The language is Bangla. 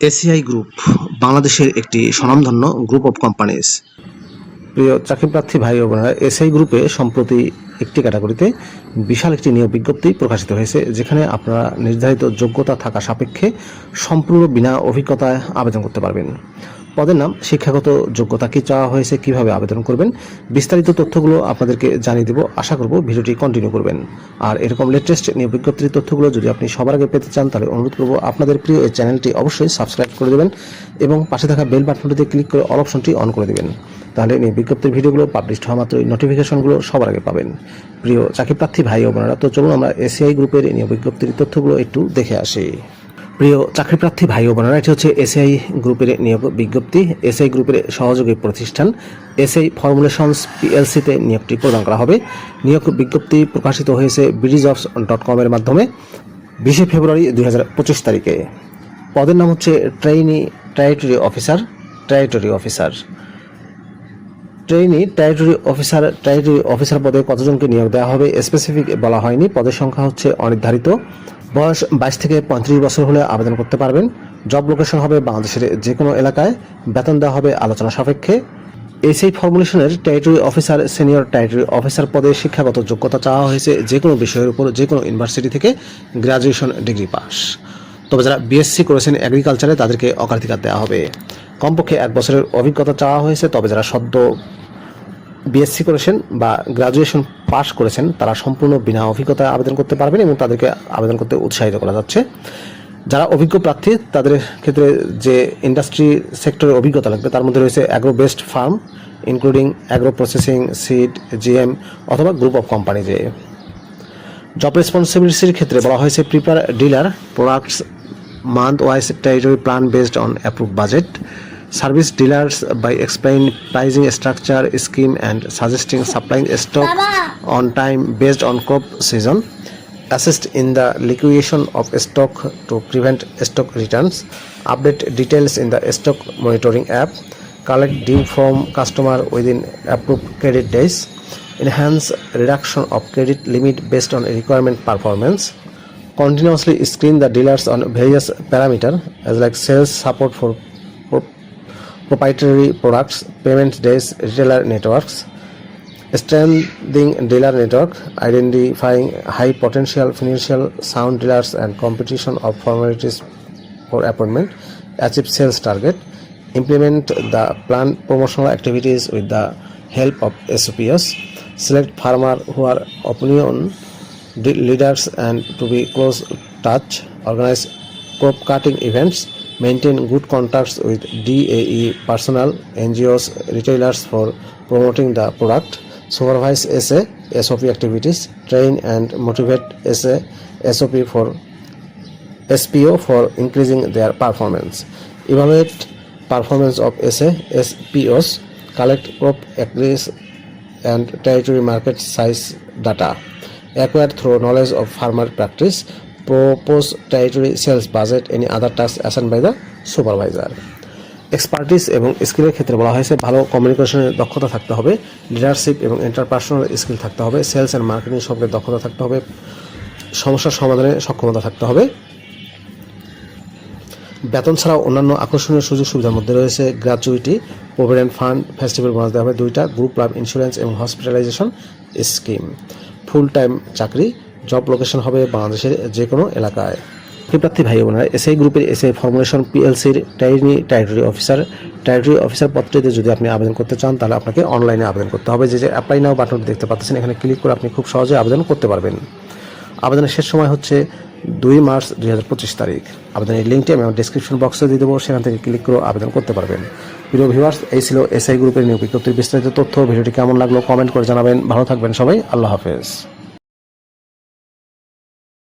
এসিআই গ্রুপ, বাংলাদেশের একটি স্বনামধন্য গ্রুপ অফ কোম্পানিজ প্রিয় চাকরি প্রার্থী ভাই ও বোনেরা, এসআই গ্রুপে সম্প্রতি একটি ক্যাটাগরিতে বিশাল একটি নিয়োগ বিজ্ঞপ্তি প্রকাশিত হয়েছে, যেখানে আপনারা নির্ধারিত যোগ্যতা থাকা সাপেক্ষে সম্পূর্ণ বিনা অভিজ্ঞতায় আবেদন করতে পারবেন। পদের নাম, শিক্ষাগত যোগ্যতা কি চাওয়া হয়েছে, কীভাবে আবেদন করবেন, বিস্তারিত তথ্যগুলো আপনাদেরকে জানিয়ে দেবো। আশা করব ভিডিওটি কন্টিনিউ করবেন। আর এরকম লেটেস্ট নিয়োগ বিজ্ঞপ্তির তথ্যগুলো যদি আপনি সবার আগে পেতে চান, তাহলে অনুরোধ করব আপনাদের প্রিয় এই চ্যানেলটি অবশ্যই সাবস্ক্রাইব করে দেবেন এবং পাশে থাকা বেল বাটনটিতে ক্লিক করে অল অপশনটি অন করে দেবেন। তাহলে নিয়োগ বিজ্ঞপ্তির ভিডিওগুলো পাবলিশ হওয়া মাত্রই নোটিফিকেশনগুলো সবার আগে পাবেন। প্রিয় চাকরি প্রার্থী ভাই ও বোনেরা, তো চলুন আমরা এসিআই গ্রুপের নিয়োগ বিজ্ঞপ্তির তথ্যগুলো একটু দেখে আসি। প্রিয় চাকরি প্রার্থী ভাই ও বোনেরা, এটি হচ্ছে এসআই গ্রুপের নিয়োগ বিজ্ঞপ্তি। এসআই গ্রুপের সহযোগী প্রতিষ্ঠান এসআই ফর্মুলেশনস পিএলসিতে নিয়োগটি প্রদান করা হবে। নিয়োগ বিজ্ঞপ্তি প্রকাশিত হয়েছে বিডিজবস ডট কমের মাধ্যমে বিশে ফেব্রুয়ারি দুই হাজার পঁচিশ তারিখে। পদের নাম হচ্ছে trainee territory officer territory officer trainee territory officer territory officer পদে কতজনকে নিয়োগ দেওয়া হবে স্পেসিফিক বলা হয়নি। পদের সংখ্যা হচ্ছে অনির্ধারিত। বয়স বাইশ থেকে পঁয়ত্রিশ বছর হলে আবেদন করতে পারবেন। জব লোকেশন হবে বাংলাদেশের যে কোনো এলাকায়। বেতন দেওয়া হবে আলোচনা সাপেক্ষে। SI ফর্মুলেশনের territory officer senior territory officer পদে শিক্ষাগত যোগ্যতা চাওয়া হয়েছে যে কোনো বিষয়ের উপর যে কোনো ইউনিভার্সিটি থেকে গ্র্যাজুয়েশন ডিগ্রি পাস তবে যারা বিএসসি করেছেন এগ্রিকালচারে তাদেরকে অগ্রাধিকার দেওয়া হবে। কমপক্ষে এক বছরের অভিজ্ঞতা চাওয়া হয়েছে, তবে যারা সদ্য বিএসসি করেছেন বা গ্রাজুয়েশন পাশ করেছেন, তারা সম্পূর্ণ বিনা অভিজ্ঞতায় আবেদন করতে পারবেন এবং তাদেরকে আবেদন করতে উৎসাহিত করা যাচ্ছে। যারা অভিজ্ঞ প্রার্থী, তাদের ক্ষেত্রে যে ইন্ডাস্ট্রি সেক্টরে অভিজ্ঞতা লাগবে, তার মধ্যে রয়েছে agro based firm including agro processing seed GM অথবা গ্রুপ অফ কোম্পানি যে জব রেসপন্সিবিলিটির ক্ষেত্রে বলা হয়েছে prepare dealer products month wise territory plan based on approve budget service dealers by explain pricing structure scheme and suggesting supplying stock on time based on crop season assist in the liquidation of stock to prevent stock returns update details in the stock monitoring app collect due from customer within approved credit days enhance reduction of credit limit based on requirement performance continuously screen the dealers on various parameter as like sales support for proprietary products, payment days, retailer networks, strengthening dealer network, identifying high potential financial sound dealers and competition of formalities for appointment, achieve sales target, implement the planned promotional activities with the help of SOPs, select farmer who are opinion leaders and to be close touch, organize crop cutting events, maintain good contacts with DAE personnel, NGOs, retailers for promoting the product, supervise SA, SOP activities, train and motivate SA, SOP for SPO for increasing their performance, evaluate performance of SA, SPOs, collect crop acres and territory market size data, acquired through knowledge of farmer practice, propose territory sales budget, any other tasks assigned by the supervisor. Expertise এবং স্কিলের ক্ষেত্রে বলা হয়েছে ভালো কমিউনিকেশনের দক্ষতা থাকতে হবে লিডারশিপ এবং ইন্টারপার্সোনাল স্কিল থাকতে হবে সেলস অ্যান্ড মার্কেটিং সম্পর্কে দক্ষতা থাকতে হবে সমস্যার সমাধানে সক্ষমতা থাকতে হবে বেতন ছাড়াও অন্যান্য আকর্ষণীয় সুযোগ সুবিধার মধ্যে রয়েছে gratuity provident fund festival bonus দেওয়া হবে দুইটা গ্রুপ লাভ ইন্স্যুরেন্স এবং হসপিটালাইজেশন স্কিম ফুল টাইম চাকরি জব লোকেশন হবে বাংলাদেশের যে কোনো এলাকায়। প্রার্থী ভাই বোনেরা এসআই গ্রুপের SI formulation পিএলসির trainee territory officer territory officer পত্রিতে যদি আপনি আবেদন করতে চান, তাহলে আপনাকে অনলাইনে আবেদন করতে হবে। যে যে অ্যাপ্লাই নাও বাটন দেখতে পাচ্ছেন, এখানে ক্লিক করে আপনি খুব সহজে আবেদন করতে পারবেন। আবেদনের শেষ সময় হচ্ছে দুই মার্চ দুই হাজার পঁচিশ তারিখ। আবেদনের লিঙ্কটি আমি আমার ডিসক্রিপশন বক্সে দিয়ে দেবো, সেখান থেকে ক্লিক করে আবেদন করতে পারবেন। প্রিয় ভিউয়ার্স এই ছিল এসআই গ্রুপের নিয়োগ বিজ্ঞপ্তির বিস্তারিত তথ্য। ভিডিওটি কেমন লাগল কমেন্ট করে জানাবেন। ভালো থাকবেন সবাই, আল্লাহ হাফেজ।